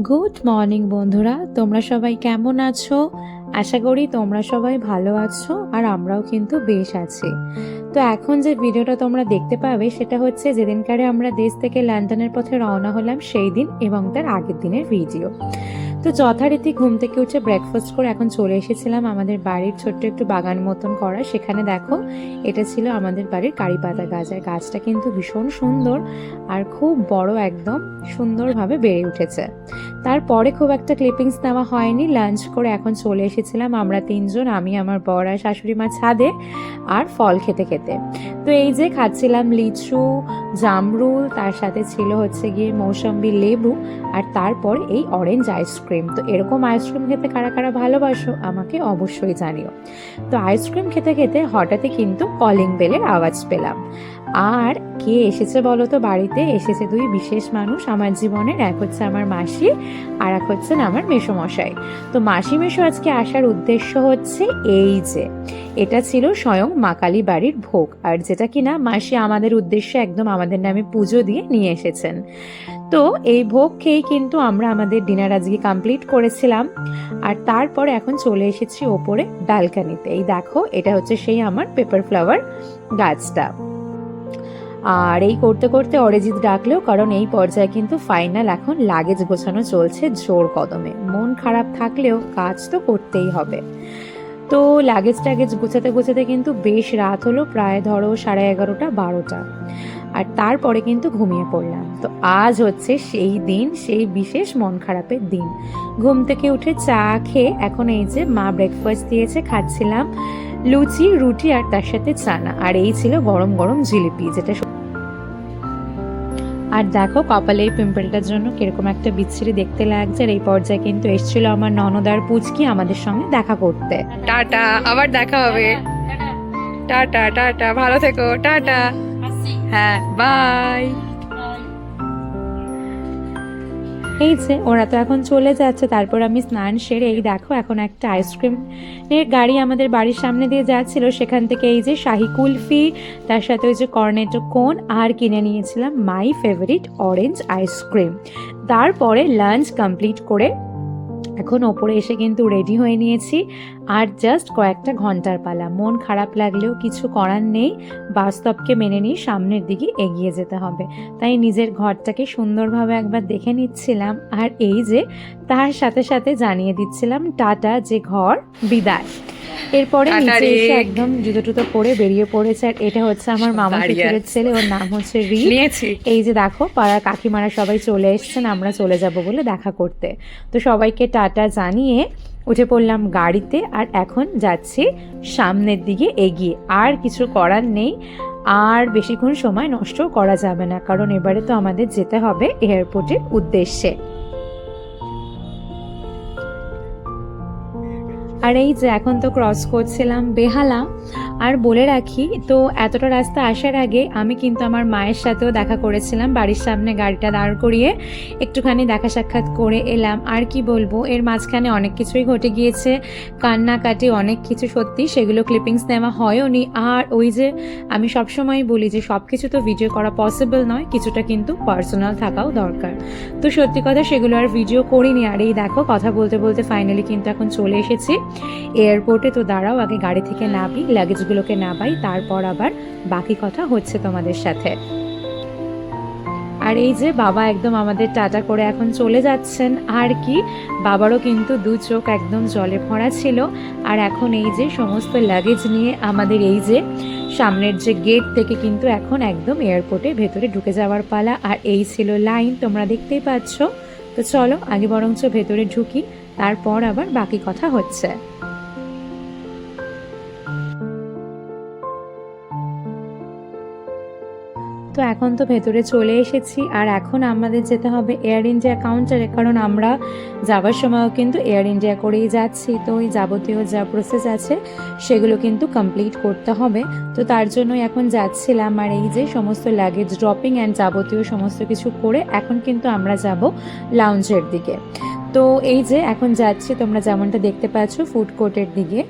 Good morning বন্ধুরা। তোমরা সবাই কেমন আছো? আশা করি তোমরা সবাই ভালো আছো আর আমরাও কিন্তু বেশ আছি। তো এখন যে ভিডিওটা তোমরা দেখতে পাবে সেটা হচ্ছে যেদিনকারে আমরা দেশ থেকে লন্ডনের পথে রওনা হলাম, সেই দিন এবং তার আগের দিনের ভিডিও তো যথারীতি ঘুম থেকে উঠে ব্রেকফাস্ট করে এখন চলে এসেছিলাম আমাদের বাড়ির ছোট্ট একটু বাগান মতন করা। সেখানে দেখো, এটা ছিল আমাদের বাড়ির কারি পাতা গাছ। আর গাছটা কিন্তু ভীষণ সুন্দর আর খুব বড় একদম, সুন্দরভাবে বেড়ে উঠেছে। তারপরে খুব একটা ক্লিপিংস নেওয়া হয়নি। লাঞ্চ করে এখন চলে এসেছিলাম আমরা তিনজন, আমি, আমার বর আর শাশুড়ি মা ছাদে আর ফল খেতে খেতে। তো এই যে খাচ্ছিলাম লিচু, জামরুল, তার সাথে ছিল হচ্ছে গিয়ে মৌসম্বি লেবু আর তারপর এই অরেঞ্জ আইসক্রিম তো এরকম আইসক্রিম খেতে কারা কারা ভালোবাসো, আমাকে অবশ্যই জানিও। তো আইসক্রিম খেতে খেতে হঠাৎই কিন্তু কলিং বেলের আওয়াজ পেলাম। আর কে এসেছে বলো তো বাড়িতে এসেছে দুই বিশেষ মানুষ। আমার জীবনের, এক হচ্ছে আমার মাসি আর এক হচ্ছেন আমার মেসোমশাই। তো মাসি মেশো আজকে আসার উদ্দেশ্য হচ্ছে এই যে, এটা ছিল স্বয়ং মা কালী বাড়ির ভোগ। আর যেটা কিনা মাসি আমাদের উদ্দেশ্যে একদম আমাদের নামে পুজো দিয়ে নিয়ে এসেছেন। তো এই ভোগ খেয়েই কিন্তু আমরা আমাদের ডিনার আজকে কমপ্লিট করেছিলাম। আর তারপর এখন চলে এসেছি ওপরে ডালকানিতে। এই দেখো, এটা হচ্ছে সেই আমার পেপার ফ্লাওয়ার গাছটা। আর এই করতে করতে অরিজিৎ ডাকলেও, কারণ এই পর্যায়ে কিন্তু ফাইনাল এখন লাগেজ গোছানো চলছে জোর কদমে। মন খারাপ থাকলেও কাজ তো করতেই হবে। তো লাগেজ টাগেজ গোছাতে গোছাতে কিন্তু বেশ রাত হলো, প্রায় ধরো সাড়ে এগারোটা, বারোটা। আর তারপরে কিন্তু ঘুমিয়ে পড়লাম। তো আজ হচ্ছে সেই দিন, সেই বিশেষ মন খারাপের দিন। ঘুম থেকে উঠে চা খেয়ে এখন এই যে মা ব্রেকফাস্ট দিয়েছে, খাচ্ছিলাম। লুচি, রুটি আর তার সাথে চানা। আর এই ছিল গরম গরম জিলিপি, যেটা আর দেখো কপালে এই পিম্পলটার জন্য কীরকম একটা বিচ্ছিরি দেখতে লাগছে আর এই পর্যায়ে কিন্তু এসেছিল আমার ননদার পুচকি আমাদের সঙ্গে দেখা করতে। টাটা, আবার দেখা হবে। টাটা টাটা, ভালো থেকো, টাটা। হ্যাঁ বাই। এই যে, ওরা তো এখন চলে যাচ্ছে। তারপর আমি স্নান সেরে এই দেখো, এখন একটা আইসক্রিম এর গাড়ি আমাদের বাড়ির সামনে দিয়ে যাচ্ছিল। সেখান থেকে এই যে শাহি কুলফি, তার সাথে ওই যে কর্নেটো কোন আর কিনে নিয়েছিলাম my favourite orange ice cream তারপরে লাঞ্চ কমপ্লিট করে এখন ওপরে এসে কিন্তু রেডি হয়ে নিয়েছি। আর জাস্ট কয়েকটা ঘণ্টার পালা। মন খারাপ লাগলেও কিছু করার নেই। বাস্তবকে মেনে নিয়ে সামনের দিকে এগিয়ে যেতে হবে। তাই নিজের ঘরটাকে সুন্দরভাবে একবার দেখে নিচ্ছিলাম। আর এই যে তার সাথে সাথে জানিয়ে দিচ্ছিলাম টাটা যে ঘর বিদায়। এরপরে নিচে এসে একদম জুতো টুতো পরে বেরিয়ে পড়েছে। আর এটা হচ্ছে আমার মামা শ্বশুরের ছেলে। ওর নাম হচ্ছে রি। এই যে দেখো পাড়ার কাকিমারা সবাই চলে এসছেন। আমরা চলে যাব বলে দেখা করতে। তো সবাইকে টাটা জানিয়ে উঠে পড়লাম গাড়িতে আর এখন যাচ্ছি সামনের দিকে এগিয়ে। আর কিছু করার নেই। আর বেশিক্ষণ সময় নষ্ট করা যাবে না, কারণ এবারে তো আমাদের যেতে হবে এয়ারপোর্টের উদ্দেশ্যে। আর এই যে এখন তো ক্রস করছিলাম বেহালা। আর বলে রাখি, তো এতটা রাস্তা আসার আগে আমি কিন্তু আমার মায়ের সাথেও দেখা করেছিলাম, বাড়ির সামনে গাড়িটা দাঁড় করিয়ে একটুখানি দেখা সাক্ষাৎ করে এলাম। আর কি বলব, এর মাঝখানে অনেক কিছুই ঘটে গিয়েছে, কান্নাকাটি অনেক কিছু সত্যি, সেগুলো ক্লিপিংস নেওয়া হয়ও নি আর ওই যে আমি সবসময় বলি যে সব কিছু তো ভিডিও করা পসিবল নয়, কিছুটা কিন্তু পার্সোনাল থাকাও দরকার। তো সত্যি কথা সেগুলো আর ভিডিও করিনি। আর এই দেখো, কথা বলতে বলতে ফাইনালি কিন্তু এখন চলে এসেছি। এয়ারপোর্টে তো দাঁড়াও, আগে গাড়ি থেকে নাবি লাগেজগুলোকে নাবাই তারপর আবার বাকি কথা হচ্ছে তোমাদের সাথে। আর এই যে বাবা একদম আমাদের টাটা করে এখন চলে যাচ্ছেন। আর কি, বাবারও কিন্তু দু চোখ একদম জলে ভরা ছিল। আর এখন এই যে সমস্ত লাগেজ নিয়ে আমাদের এই যে সামনের যে গেট থেকে কিন্তু এখন একদম এয়ারপোর্টে ভেতরে ঢুকে যাওয়ার পালা। আর এই ছিল লাইন তোমরা দেখতেই পাচ্ছ। তো চলো, আগে বরঞ্চ ভেতরে ঢুকি, তারপর আবার বাকি কথা হচ্ছে। তো এখন তো ভেতরে চলে এসেছি, আর এখন আমাদের যেতে হবে এয়ার ইন্ডিয়া কাউন্টারে কারণ আমরা যাবার সময়ও কিন্তু এয়ার ইন্ডিয়া করেই যাচ্ছি। তো ওই যাবতীয় যা প্রসেস আছে, সেগুলো কিন্তু কমপ্লিট করতে হবে। তো তার জন্যই এখন যাচ্ছিলাম, আর এই যে সমস্ত লাগেজ ড্রপিং অ্যান্ড যাবতীয় সমস্ত কিছু করে এখন কিন্তু আমরা যাব লাউঞ্জের দিকে। তো এই যে এখন যাচ্ছি, তোমরা যেমনটা দেখতে পাচ্ছ ফুড কোর্টের দিকে।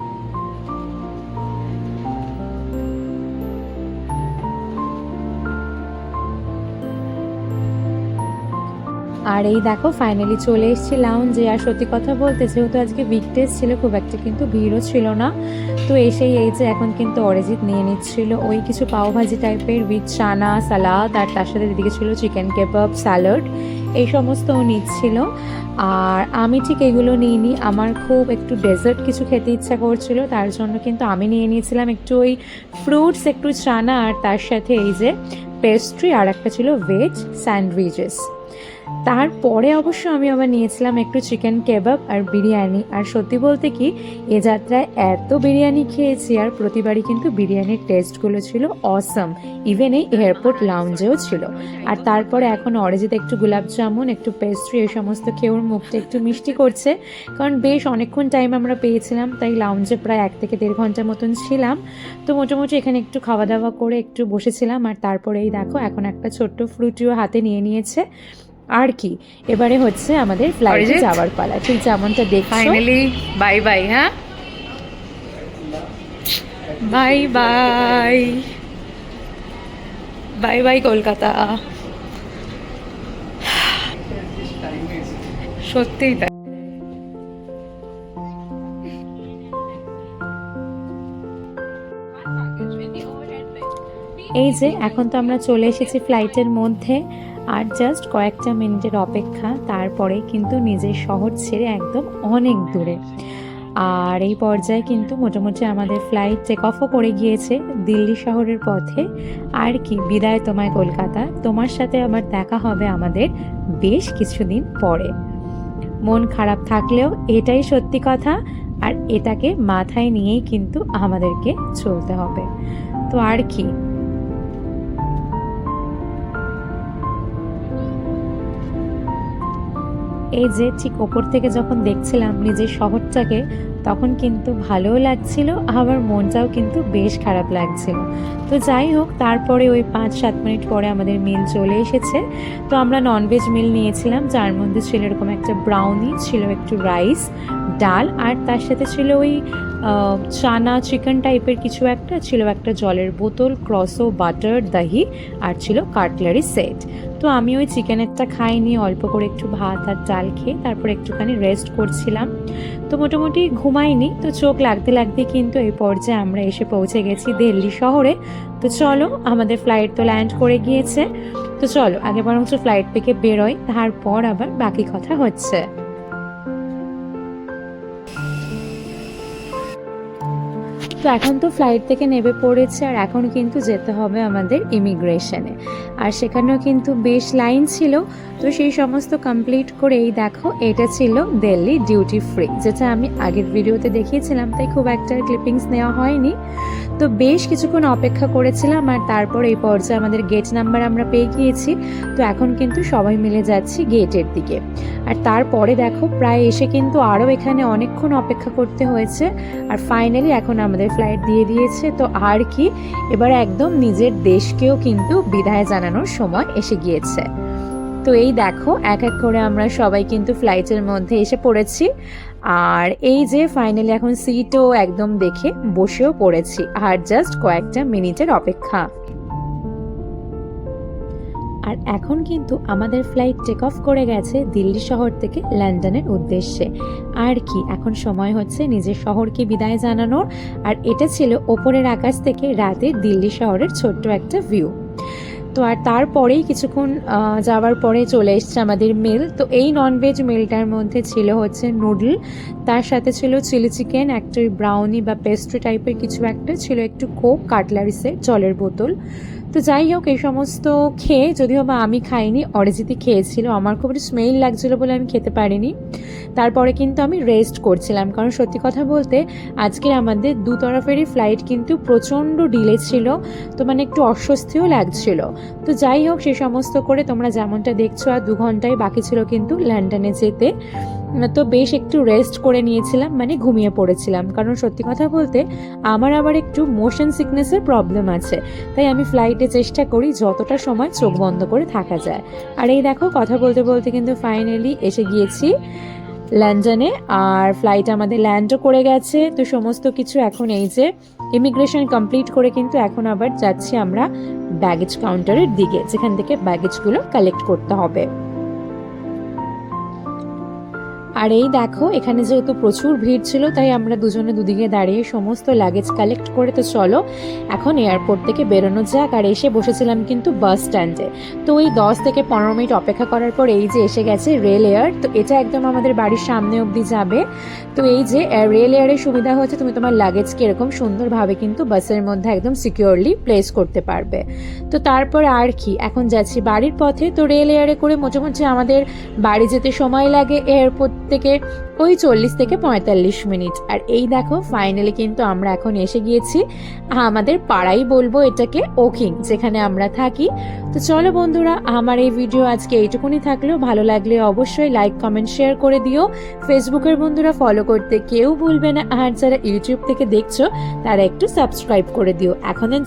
আর এই দেখো ফাইনালি চলে এসেছি লাউঞ্জে আর সত্যি কথা বলতে, যেহেতু আজকে উইকডেজ ছিল, খুব একটা কিন্তু ভিড়ও ছিল না। তো এসেই এই যে এখন কিন্তু অরিজিৎ নিয়ে নিচ্ছিল ওই কিছু পাওভাজি টাইপের উইথ চানা সালাদ আর তার সাথে দিদিকে ছিল চিকেন কেবাব স্যালাড এই সমস্ত ও নিচ্ছিল। আর আমি ঠিক এগুলো নিইনি। আমার খুব একটু ডেজার্ট কিছু খেতে ইচ্ছা করছিল, তার জন্য কিন্তু আমি নিয়ে নিয়েছিলাম একটু ওই ফ্রুটস একটু চানা, আর তার সাথে এই যে পেস্ট্রি আর একটা ছিল ভেজ স্যান্ডউইচেস তারপরে অবশ্য আমি আবার নিয়েছিলাম একটু চিকেন কেবাব আর বিরিয়ানি। আর সত্যি বলতে কি, এ যাত্রায় এত বিরিয়ানি খেয়েছি আর প্রতিবারই কিন্তু বিরিয়ানির টেস্টগুলো ছিল অসম ইভেন এই এয়ারপোর্ট লাউঞ্জেও ছিল। আর তারপরে এখন অরিজিৎ একটু গোলাপ জামুন, একটু পেস্ট্রি এই সমস্ত খেয়ে মুখটা একটু মিষ্টি করছে। কারণ বেশ অনেকক্ষণ টাইম আমরা পেয়েছিলাম, তাই লাউঞ্জে প্রায় এক থেকে দেড় ঘণ্টার মতন ছিলাম। তো মোটামুটি এখানে একটু খাওয়া দাওয়া করে একটু বসেছিলাম। আর তারপরে এই দেখো, এখন একটা ছোট্ট ফ্রুটিও হাতে নিয়ে নিয়েছে। আর কি? এবারে হচ্ছে আমাদের ফ্লাইটে যাওয়ার পালা। ঠিক যেমনটা দেখছ। ফাইনালি বাই বাই হ্যাঁ? Bye bye bye bye Kolkata. সত্যিই তাই। এই যে এখন তো আমরা চলে এসেছি ফ্লাইটের মধ্যে। আর জাস্ট কয়েকটা মিনিটের অপেক্ষা, তারপরে কিন্তু নিজের শহর ছেড়ে একদম অনেক দূরে। আর এই পর্যায়ে কিন্তু মোটামুটি আমাদের ফ্লাইট টেক অফও করে গিয়েছে দিল্লি শহরের পথে। আর কি, বিদায় তোমায় কলকাতা। তোমার সাথে আমার দেখা হবে আমাদের বেশ কিছুদিন পরে। মন খারাপ থাকলেও এটাই সত্যি কথা, আর এটাকে মাথায় নিয়েই কিন্তু আমাদেরকে চলতে হবে। তো আর কি এই যে ঠিক ওপর থেকে যখন দেখছিলাম নিজের শহরটাকে, তখন কিন্তু ভালোও লাগছিল, আবার মনটাও কিন্তু বেশ খারাপ লাগছিল। তো যাই হোক, তারপরে ওই পাঁচ সাত মিনিট পরে আমাদের মিল চলে এসেছে। তো আমরা ননভেজ মিল নিয়েছিলাম, যার মধ্যে ছিল এরকম একটা ব্রাউনি ছিল একটু রাইস ডাল, আর তার সাথে ছিল ওই চানা চিকেন টাইপের কিছু একটা ছিল একটা জলের বোতল ক্রসো বাটার দহি আর ছিল কাটলারি সেট তো আমি ওই চিকেনেরটা খাইনি, অল্প করে একটু ভাত আর ডাল খেয়ে তারপর একটুখানি রেস্ট করছিলাম। তো মোটামুটি ঘুমাইনি, তো চোখ লাগতে লাগতে কিন্তু এই পর্যায়ে আমরা এসে পৌঁছে গেছি দিল্লি শহরে। তো চলো, আমাদের ফ্লাইট তো ল্যান্ড করে গিয়েছে। তো চলো, আগে বরঞ্চ ফ্লাইট থেকে বেরোয় তারপর আবার বাকি কথা হচ্ছে। তো এখন তো ফ্লাইট থেকে নেবে পড়েছে আর এখন কিন্তু যেতে হবে আমাদের ইমিগ্রেশনে আর সেখানেও কিন্তু বেশ লাইন ছিল, তো সেই সমস্ত কমপ্লিট করে এই দেখো এটা ছিল দিল্লি ডিউটি ফ্রি যেটা আমি আগের ভিডিওতে দেখিয়েছিলাম, তাই খুব একটা ক্লিপিংস নেওয়া হয়নি। তো বেশ কিছুক্ষণ অপেক্ষা করেছিলাম আর তারপর এই পর্যায়ে আমাদের গেট নাম্বার আমরা পেয়ে গিয়েছি। তো এখন কিন্তু সবাই মিলে যাচ্ছি গেটের দিকে। আর তারপরে দেখো, প্রায় এসে কিন্তু আরও এখানে অনেকক্ষণ অপেক্ষা করতে হয়েছে। আর ফাইনালি এখন আমাদের ফ্লাইট দিয়ে দিয়েছে। তো আর কি? এবার একদম নিজের দেশকেও কিন্তু বিদায় জানানোর সময় এসে গিয়েছে। তো এই দেখো, এক এক করে আমরা সবাই কিন্তু ফ্লাইটের মধ্যে এসে পড়েছি। আর এই যে ফাইনালি এখন সিটও একদম দেখে বসেও পড়েছি, আর জাস্ট কয়েকটা মিনিটের অপেক্ষা। আর এখন কিন্তু আমাদের ফ্লাইট টেক অফ করে গেছে দিল্লি শহর থেকে লন্ডনের উদ্দেশ্যে। আর কি, এখন সময় হচ্ছে নিজের শহরকে বিদায় জানানোর। আর এটা ছিল ওপরের আকাশ থেকে রাতে দিল্লি শহরের ছোট্ট একটা ভিউ তো আর তারপরেই কিছুক্ষণ যাওয়ার পরে চলে এসছে আমাদের মিল তো এই ননভেজ মিলটার মধ্যে ছিল হচ্ছে নুডল তার সাথে ছিল চিলি চিকেন একটা ব্রাউনি বা পেস্ট্রি টাইপের কিছু একটা, ছিল একটু কোক কাটলারিসের জলের বোতল। তো যাই হোক, এই সমস্ত খেয়ে যদিও বা আমি খাইনি, অরিজিৎই খেয়েছিল। আমার খুব স্মেল লাগছিল বলে আমি খেতে পারিনি। তারপরে কিন্তু আমি রেস্ট করছিলাম। কারণ সত্যি কথা বলতে, আজকে আমাদের দু তরফেরই ফ্লাইট কিন্তু প্রচণ্ড ডিলে ছিল, তো মানে একটু অস্বস্তিও লাগছিল। তো যাই হোক, সে সমস্ত করে তোমরা যেমনটা দেখছ, আর দু ঘন্টায় বাকি ছিল কিন্তু লন্ডনে যেতে। তো বেশ একটু রেস্ট করে নিয়েছিলাম মানে ঘুমিয়ে পড়েছিলাম। কারণ সত্যি কথা বলতে, আমার আবার একটু মোশন সিকনেসের প্রবলেম আছে। তাই আমি ফ্লাইটে চেষ্টা করি যতটা সময় চোখ বন্ধ করে থাকা যায়। আর এই দেখো, কথা বলতে বলতে কিন্তু ফাইনালি এসে গিয়েছি লন্ডনে আর ফ্লাইট আমাদের ল্যান্ডও করে গেছে। তো সমস্ত কিছু এখন এই যে ইমিগ্রেশন কমপ্লিট করে কিন্তু এখন আবার যাচ্ছি আমরা ব্যাগেজ কাউন্টারের দিকে, যেখান থেকে ব্যাগেজগুলো কালেক্ট করতে হবে। আর এই দেখো, এখানে যেহেতু প্রচুর ভিড় ছিল, তাই আমরা দুজনে দুদিকে দাঁড়িয়ে সমস্ত লাগেজ কালেক্ট করে তো চলো, এখন এয়ারপোর্ট থেকে বেরোনো যাক। আর এসে বসেছিলাম কিন্তু বাস স্ট্যান্ডে তো ওই দশ থেকে পনেরো মিনিট অপেক্ষা করার পর এই যে এসে গেছে রেল এয়ার তো এটা একদম আমাদের বাড়ির সামনে অবধি যাবে। তো এই যে রেল এয়ারের সুবিধা হচ্ছে তুমি তোমার লাগেজকে এরকম সুন্দরভাবে কিন্তু বাসের মধ্যে একদম সিকিউরলি প্লেস করতে পারবে। তো তারপর আর কি, এখন যাচ্ছি বাড়ির পথে। তো রেল এয়ারে করে মোটামুটি আমাদের বাড়ি যেতে সময় লাগে এয়ারপোর্ট থেকে ওই চল্লিশ থেকে পঁয়তাল্লিশ মিনিট। আর এই দেখো ফাইনালি কিন্তু আমরা এখন এসে গিয়েছি আমাদের পাড়াই বলব এটাকে ওকিং, যেখানে আমরা থাকি। তো চলো বন্ধুরা, আমার এই ভিডিও আজকে এইটুকুনি থাকলেও ভালো লাগলে অবশ্যই লাইক কমেন্ট শেয়ার করে দিও। ফেসবুকের বন্ধুরা ফলো করতে কেউ ভুলবে না। আর যারা ইউটিউব থেকে দেখছ, তারা একটু সাবস্ক্রাইব করে দিও। জন্য